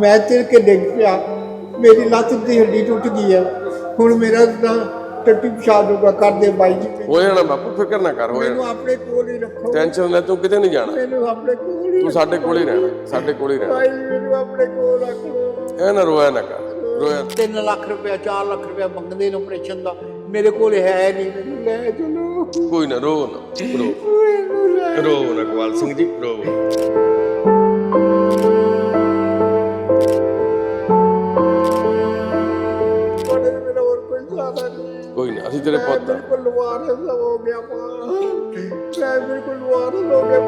ਮੈਂ ਤਿਲ ਕੇ ਡਿੱਗ ਪਿਆ। ਮੇਰੀ ਲੱਤ ਦੀ ਹੱਡੀ ਟੁੱਟ ਗਈ ਹੈ ਹੁਣ ਮੇਰਾ ਤਾਂ ਟੱਟੀ ਪਿਸ਼ਾਬ ਹੋਗਾ ਕਰਦੇ ਬਾਈ ਜੀ ਹੋ ਜਾਣਾ ਬਾਪੂ ਫਿਕਰ ਨਾ ਕਰ ਹੋ ਮੈਨੂੰ ਜਾਣਾ। ਆਪਣੇ ਕੋਲ ਹੀ ਰੱਖੋ। ਟੈਨਸ਼ਨ ਲੈ ਤੂੰ ਕਿਤੇ ਨਹੀਂ ਜਾਣਾ। ਮੈਨੂੰ ਆਪਣੇ ਕੋਲ ਹੀ ਤੂੰ ਸਾਡੇ ਕੋਲ ਹੀ ਰਹਿਣਾ ਸਾਡੇ ਕੋਲ ਹੀ ਰਹਿਣਾ। ਬਾਈ ਮੈਨੂੰ ਆਪਣੇ ਕੋਲ ਰੱਖ। ਇਹ ਨਾ ਰੋਇਆ ਨਾ ਕਰ ਰੋਇਆ ਨਾ। 3 ਲੱਖ ਰੁਪਇਆ 4 ਲੱਖ ਰੁਪਇਆ ਮੰਗਦੇ ਨੇ ਆਪਰੇਸ਼ਨ ਦਾ। ਮੇਰੇ ਕੋਲ ਹੈ ਨਹੀਂ। ਮੈਨੂੰ ਲੈ ਚਲੋ। ਕੋਈ ਨਾ ਰੋ ਨਾ ਰੋ। ਮੈਨੂੰ ਰੋ ਨਾ ਗਵਾਲ ਸਿੰਘ ਜੀ ਰੋ। ਲਵਾਰਸ ਹੋ ਗਿਆ ਮਾਂ ਮੈਂ ਬਿਲਕੁਲ ਲਵਾਰਸ ਹੋ ਗਿਆ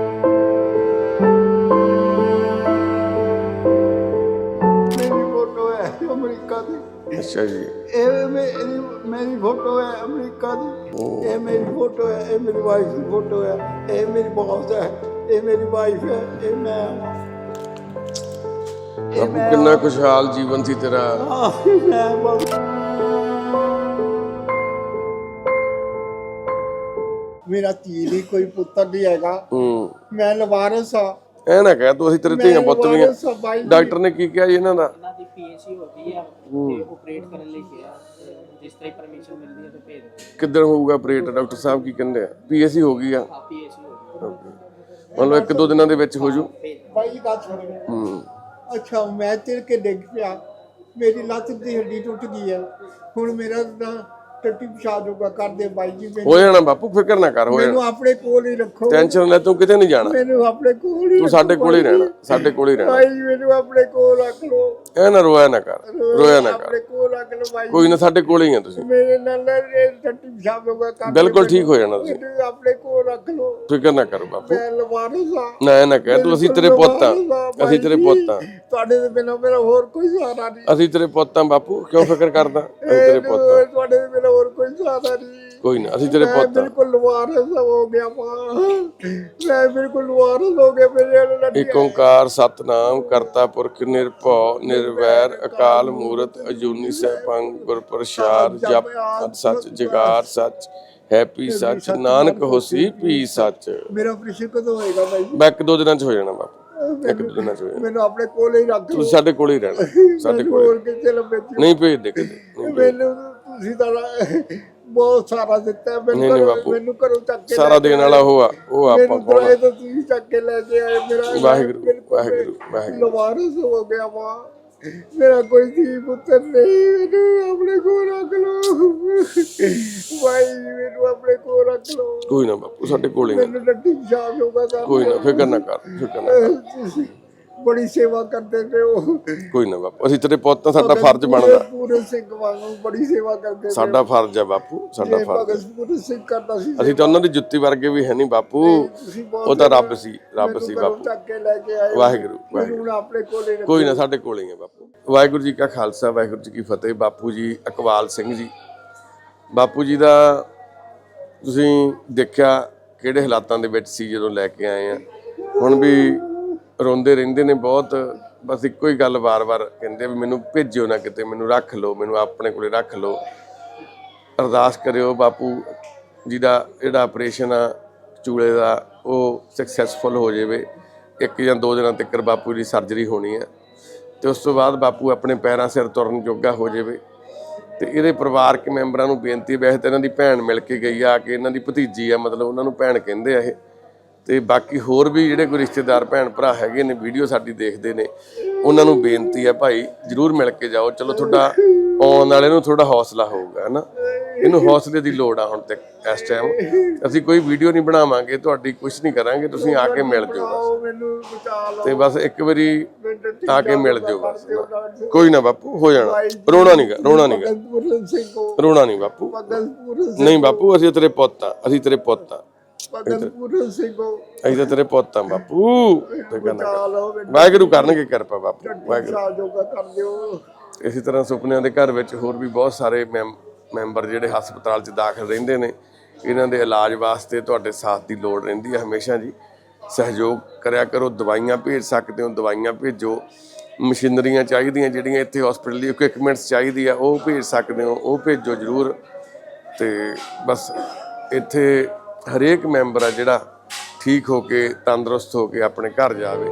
ਮੇਰੀ ਫੋਟੋ ਹੈ ਅਮਰੀਕਾ ਦੀ ਅੱਛਾ ਜੀ ਇਹ ਮੇਰੀ ਮੇਰੀ ਫੋਟੋ ਹੈ ਅਮਰੀਕਾ ਦੀ ਇਹ ਮੇਰੀ ਫੋਟੋ ਹੈ ਇਹ ਮੇਰੀ ਵਾਈਫ ਦੀ ਫੋਟੋ ਹੈ ਇਹ ਮੇਰੀ ਬੌਸ ਹੈ ਇਹ ਮੇਰੀ ਵਾਈਫ ਹੈ ਇਹ ਮੈਂ। ਇਹ ਕਿੰਨਾ ਖੁਸ਼ਹਾਲ ਜੀਵਨ ਸੀ ਤੇਰਾ ਮੈਂ ਬਸ ਮੇਰਾ ਧੀ ਦੀ ਕੋਈ ਪੁੱਤਰ ਨਹੀਂ ਹੈਗਾ। ਹੂੰ। ਮੈਂ ਲਵਾਰਸ ਆ ਐ ਨਾ ਕਹਿ ਤੂੰ ਅਸੀਂ ਤੇਰੇ ਧੀਆਂ ਪੁੱਤ ਵੀ ਆ। ਆ। ਡਾਕਟਰ ਨੇ ਕੀ ਕਿਹਾ ਜੀ ਇਹਨਾਂ ਦਾ? ਉਹਨਾਂ ਦੀ ਪੀਐਸਸੀ ਹੋ ਗਈ ਆ ਤੇ ਆਪਰੇਟ ਕਰਨ ਲਈ ਕਿਹਾ। ਤੇ ਜਿਸ ਤਰ੍ਹਾਂ ਪਰਮਿਸ਼ਨ ਮਿਲਦੀ ਹੈ ਤੇ ਭੇਜ ਦਿਓ। ਕਿੱਦਣ ਹੋਊਗਾ ਆਪਰੇਟ ਡਾਕਟਰ ਸਾਹਿਬ ਕੀ ਕਹਿੰਦੇ ਆ? ਪੀਐਸਸੀ ਹੋ ਗਈ ਆ। ਹਾਂ ਪੀਐਸਸੀ ਹੋ ਗਈ। ਮੰਨ ਲਓ ਇੱਕ ਦੋ ਦਿਨਾਂ ਦੇ ਵਿੱਚ ਹੋ ਜੂ। ਬਾਈ ਜੀ ਗੱਲ ਸੁਣੋ। ਹੂੰ। ਅੱਛਾ ਮੈਂ ਤਿਲ ਕੇ ਡਿੱਗ ਪਿਆ। ਮੇਰੀ ਲੱਤ ਦੀ ਹੱਡੀ ਟੁੱਟ ਗਈ ਹੈ ਹੁਣ ਮੇਰਾ ਤਾਂ ਟੱਟੀ ਪਿਸ਼ਾਬ ਹੋਗਾ ਕਰਦੇ ਬਾਈ ਜੀ ਮੈਨੂੰ ਹੋ ਜਾਣਾ ਬਾਪੂ ਫਿਕਰ ਨਾ ਕਰ ਹੋ ਜਾਣਾ। ਮੈਨੂੰ ਆਪਣੇ ਕੋਲ ਹੀ ਰੱਖੋ। ਟੈਨਸ਼ਨ ਲੈ ਤੂੰ ਕਿਤੇ ਨਹੀਂ ਜਾਣਾ। ਮੈਨੂੰ ਆਪਣੇ ਕੋਲ ਹੀ ਤੂੰ ਸਾਡੇ ਕੋਲ ਹੀ ਰਹਿਣਾ ਸਾਡੇ ਕੋਲ ਹੀ ਰਹਿਣਾ। ਬਾਈ ਜੀ, ਮੈਨੂੰ ਆਪਣੇ ਕੋਲ ਰੱਖ ਲੋ ਐ ਨਾ ਰੋਇਆ ਨਾ ਕਰ ਰੋਇਆ ਨਾ ਕਰ ਆਪਣੇ ਕੋਲ ਰੱਖ ਲੋ ਬਾਈ ਜੀ। ਕੋਈ ਨਾ ਸਾਡੇ ਕੋਲ ਹੀ ਆ ਤੁਸੀਂ। ਮੇਰੇ ਨਾਲ ਨਾ ਇਹ ਟੱਟੀ ਪਿਸ਼ਾਬ ਹੋਗਾ ਕਰਦੇ ਬਿਲਕੁਲ ਠੀਕ ਹੋ ਜਾਣਾ ਤੁਸੀਂ। ਮੈਨੂੰ ਆਪਣੇ ਕੋਲ ਰੱਖ ਲੋ ਫਿਕਰ ਨਾ ਕਰ ਬਾਪੂ। ਮੈਂ ਨਾ ਕਹਿ ਤੂੰ ਅਸੀਂ ਤੇਰੇ ਪੁੱਤ ਆ। ਅਸੀਂ ਤੇਰੇ ਪੁੱਤ ਆ। ਤੁਹਾਡੇ ਦੇ ਬਿਨਾਂ ਮੇਰਾ ਹੋਰ ਕੋਈ ਸਹਾਰਾ ਨਹੀਂ। ਅਸੀਂ ਤੇਰੇ ਪੁੱਤ ਆ ਬਾਪੂ ਕਿਉਂ ਫਿਕਰ ਕਰਦਾ? ਅਸੀਂ ਤੇਰੇ ਪੁੱਤ ਆ। ਤੁਹਾਡੇ ਦੇ ਬਿਨਾਂ ਹੋਰ ਕੋਈ ਸਹਾਰਾ ਨਹੀਂ। ਕੋਈ ਨਾ ਅਸੀਂ ਤੇਰੇ ਮੈਂ ਪੁੱਤ ਆ। ਬਿਲਕੁਲ ਲਵਾਰਸ ਹੋ ਗਿਆ ਮਾਂ ਮੈਂ ਬਿਲਕੁਲ ਲਵਾਰਸ ਹੋ ਗਿਆ ਮੇਰੇ ਲੱਡੀ ਇਕ ਓੰਕਾਰ ਸਤਨਾਮ ਕਰਤਾ ਪੁਰਖ ਨਿਰਭਉ ਨਿਰਵੈਰ ਅਕਾਲ ਮੂਰਤ ਅਜੂਨੀ ਸੈਭੰ ਗੁਰ ਪ੍ਰਸਾਦ ਜਪ ਸੱਚ ਜਗਾਰ ਸੱਚ ਹੈਪੀ ਸੱਚ ਨਾਨਕ ਹੋਸੀ ਪੀ ਸੱਚ। ਮੇਰਾ ਆਪਰੇਸ਼ਨ ਕਦੋਂ ਹੋਏਗਾ ਬਾਈ ਜੀ? ਮੈਂ ਇੱਕ ਦੋ ਦਿਨਾਂ ਚ ਹੋ ਜਾਣਾ ਬਾਪੂ। ਇੱਕ ਦੋ ਦਿਨਾਂ ਚ ਹੋ ਜਾਣਾ। ਮੈਨੂੰ ਆਪਣੇ ਕੋਲ ਹੀ ਰੱਖ ਲਓ। ਤੁਸੀਂ ਸਾਡੇ ਕੋਲ ਹੀ ਰਹਿਣਾ ਸਾਡੇ ਕੋਲ ਹੋਰ ਕਿਤੇ ਲੰਬੇ ਨਹੀਂ ਭੇਜ ਦੇ ਕਿਤੇ ਨਹੀਂ। ਮੈਨੂੰ ਤੁਸੀਂ ਤਾਂ ਬਹੁਤ ਸਾਰਾ ਦਿੱਤਾ। ਮੈਨੂੰ ਨਹੀਂ, ਨਹੀਂ ਘਰੋਂ- ਬਾਪੂ। ਮੈਨੂੰ ਘਰੋਂ ਚੱਕ ਕੇ ਸਾਰਾ ਦੇਣ ਵਾਲਾ ਉਹ ਆ ਉਹ ਆਪਾਂ ਕੋਲ ਦਵਾਈ ਤਾਂ ਤੁਸੀਂ ਚੱਕ ਕੇ ਲੈ ਕੇ ਆਏ ਮੇਰਾ ਵਾਹਿਗੁਰੂ, ਬਿਲਕੁਲ ਵਾਹਿਗੁਰੂ, ਵਾਹਿਗੁਰੂ। ਲਵਾਰਸ ਹੋ ਗਿਆ ਮਾਂ ਮੇਰਾ ਕੋਈ ਧੀ ਪੁੱਤਰ ਨਹੀਂ ਮੈਨੂੰ ਆਪਣੇ ਕੋਲ ਰੱਖ ਲਓ ਭਾਈ ਮੈਨੂੰ ਆਪਣੇ ਕੋਲ ਰੱਖ ਲਓ ਕੋਈ ਨਾ ਬਾਪੂ ਸਾਡੇ ਕੋਲ ਆ। ਮੈਨੂੰ ਲੱਡੀ ਸ਼ਾਮ ਹੋਗਾ ਕੋਈ ਨਾ ਫਿਕਰ ਨਾ ਕਰ ਫਿਕਰ ਨਾ ਕਰ ਬੜੀ ਸੇਵਾ ਕਰਦੇ ਪਏ ਹੋ ਕੋਈ ਨਾ ਬਾਪੂ ਅਸੀਂ ਤੇਰੇ ਪੁੱਤ ਸਾਡਾ ਫਰਜ਼ ਬਣਦਾ। ਪੂਰੇ- ਸਿੰਘ ਵਾਂਗੂ ਬੜੀ ਸੇਵਾ ਕਰਦੇ ਸਾਡਾ ਫਰਜ਼ ਆ ਬਾਪੂ ਸਾਡਾ ਫਰਜ਼ ਪੂਰੇ ਸਿੰਘ ਕਰਦਾ ਸੀ ਅਸੀਂ ਤਾਂ ਉਹਨਾਂ ਦੀ ਜੁੱਤੀ ਵਰਗੇ ਵੀ ਹੈ ਨਹੀਂ ਬਾਪੂ। ਉਹ ਤਾਂ ਰੱਬ ਸੀ ਰੱਬ ਸੀ ਬਾਪੂ। ਚੱਕ ਕੇ ਲੈ ਕੇ ਆਏ ਵਾਹਿਗੁਰੂ ਵਾਹਿਗੁਰੂ। ਕੋਈ ਨਾ ਸਾਡੇ ਕੋਲ ਹੀ ਹੈ ਬਾਪੂ। ਵਾਹਿਗੁਰੂ ਜੀ ਕਾ ਖਾਲਸਾ ਵਾਹਿਗੁਰੂ ਜੀ ਕੀ ਫਤਿਹ। ਬਾਪੂ ਜੀ ਅਕਵਾਲ ਸਿੰਘ ਜੀ। ਬਾਪੂ ਜੀ ਦਾ ਤੁਸੀਂ ਦੇਖਿਆ ਕਿਹੜੇ ਹਾਲਾਤਾਂ ਦੇ ਵਿੱਚ ਸੀ ਜਦੋਂ ਲੈ ਕੇ ਆਏ ਆ? ਹੁਣ ਵੀ ਰੋਂਦੇ ਰਹਿੰਦੇ ਨੇ ਬਹੁਤ। ਬਸ ਇੱਕੋ ਹੀ ਗੱਲ ਵਾਰ-ਵਾਰ ਕਹਿੰਦੇ ਵੀ ਮੈਨੂੰ ਭੇਜਿਓ ਨਾ ਕਿਤੇ, ਮੈਨੂੰ ਰੱਖ ਲਓ, ਮੈਨੂੰ ਆਪਣੇ ਕੋਲੇ ਰੱਖ ਲਓ। ਅਰਦਾਸ ਕਰਿਓ ਬਾਪੂ ਜੀ ਦਾ ਜਿਹੜਾ ਆਪਰੇਸ਼ਨ ਆ, ਚੂਲੇ ਦਾ, ਉਹ ਸਕਸੈਸਫੁਲ ਹੋ ਜਾਵੇ। ਇੱਕ ਜਾਂ ਦੋ ਦਿਨਾਂ ਤੱਕ ਬਾਪੂ ਦੀ ਸਰਜਰੀ ਹੋਣੀ ਹੈ ਤੇ ਉਸ ਤੋਂ ਬਾਅਦ ਬਾਪੂ ਆਪਣੇ ਪੈਰਾਂ ਸਿਰ ਤੁਰਨ ਜੋਗਾ ਹੋ ਜਾਵੇ। ਤੇ ਇਹਦੇ ਪਰਿਵਾਰਕ ਮੈਂਬਰਾਂ ਨੂੰ ਬੇਨਤੀ ਵੈਸੇ ਤਾਂ ਇਹਨਾਂ ਦੀ ਭੈਣ ਮਿਲ ਕੇ ਗਈ ਆ ਕਿ ਇਹਨਾਂ ਦੀ ਭਤੀਜੀ ਆ, ਮਤਲਬ ਉਹਨਾਂ ਨੂੰ ਭੈਣ ਕਹਿੰਦੇ ਆ ਇਹ। ਤੇ ਬਾਕੀ ਹੋਰ ਵੀ ਜਿਹੜੇ ਕੋਈ ਰਿਸ਼ਤੇਦਾਰ ਭੈਣ ਭਰਾ ਹੈਗੇ ਨੇ ਵੀਡੀਓ ਸਾਡੀ ਦੇਖਦੇ ਨੇ ਉਹਨਾਂ ਨੂੰ ਬੇਨਤੀ ਹੈ ਭਾਈ ਜਰੂਰ ਮਿਲ ਕੇ ਜਾਓ। ਚਲੋ ਤੁਹਾਡਾ ਆਉਣ ਵਾਲੇ ਨੂੰ ਥੋੜਾ ਹੌਸਲਾ ਹੋਊਗਾ ਹਨਾ? ਇਹਨੂੰ ਹੌਸਲੇ ਦੀ ਲੋੜ ਆ ਹੁਣ ਤੱਕ ਇਸ ਟਾਈਮ ਅਸੀਂ ਕੋਈ ਵੀਡੀਓ ਨਹੀਂ ਬਣਾਵਾਂਗੇ ਤੁਹਾਡੀ ਕੁਝ ਨਹੀਂ ਕਰਾਂਗੇ ਤੁਸੀਂ ਆ ਕੇ ਮਿਲ ਜਾਓ ਬਸ। ਤੇ ਬਸ ਇੱਕ ਵਾਰੀ ਆ ਕੇ ਮਿਲ ਜਾਓ ਬਸ ਕੋਈ ਨਾ ਬਾਪੂ ਹੋ ਜਾਣਾ। ਰੋਣਾ ਨਹੀਂਗਾ ਰੋਣਾ ਨਹੀਂਗਾ ਪੂਰਨ ਸਿੰਘ ਕੋ ਰੋਣਾ ਨਹੀਂ ਬਾਪੂ ਨਹੀਂ ਬਾਪੂ ਅਸੀਂ ਤੇਰੇ ਪੁੱਤ ਆ ਅਸੀਂ ਤੇਰੇ ਪੁੱਤ ਆ। ਪੂਰਨ ਸਿੰਘ ਅਸੀਂ ਤਾਂ ਤੇਰੇ ਪੁੱਤ ਆ ਬਾਪੂ ਤੇ ਕਹਿੰਦਾ ਵਾਹਿਗੁਰੂ ਕਰਨਗੇ ਕਿਰਪਾ ਬਾਪੂ ਵਾਹਿਗੁਰੂ। ਇਸੇ ਤਰ੍ਹਾਂ ਸੁਪਨਿਆਂ ਦੇ ਘਰ ਵਿੱਚ ਹੋਰ ਵੀ ਬਹੁਤ ਸਾਰੇ ਮੈਂਬ- ਮੈਂਬਰ ਜਿਹੜੇ ਹਸਪਤਾਲ 'ਚ ਦਾਖਲ ਰਹਿੰਦੇ ਨੇ ਇਹਨਾਂ ਦੇ ਇਲਾਜ ਵਾਸਤੇ ਤੁਹਾਡੇ ਸਾਥ ਦੀ ਲੋੜ ਰਹਿੰਦੀ ਹੈ ਹਮੇਸ਼ਾ ਜੀ। ਸਹਿਯੋਗ ਕਰਿਆ ਕਰੋ ਦਵਾਈਆਂ ਭੇਜ ਸਕਦੇ ਹੋ ਦਵਾਈਆਂ ਭੇਜੋ। ਮਸ਼ੀਨਰੀਆਂ ਚਾਹੀਦੀਆਂ ਜਿਹੜੀਆਂ ਇੱਥੇ ਹਸਪੀਟਲ ਦੀ ਇਕਵਿਪਮੈਂਟਸ ਚਾਹੀਦੀ ਆ ਉਹ ਭੇਜ ਸਕਦੇ ਹੋ ਉਹ ਭੇਜੋ ਜਰੂਰ। ਤੇ ਬਸ ਇੱਥੇ ਹਰੇਕ ਮੈਂਬਰ ਆ ਜਿਹੜਾ ਠੀਕ ਹੋ ਕੇ ਤੰਦਰੁਸਤ ਹੋ ਕੇ ਆਪਣੇ ਘਰ ਜਾਵੇ।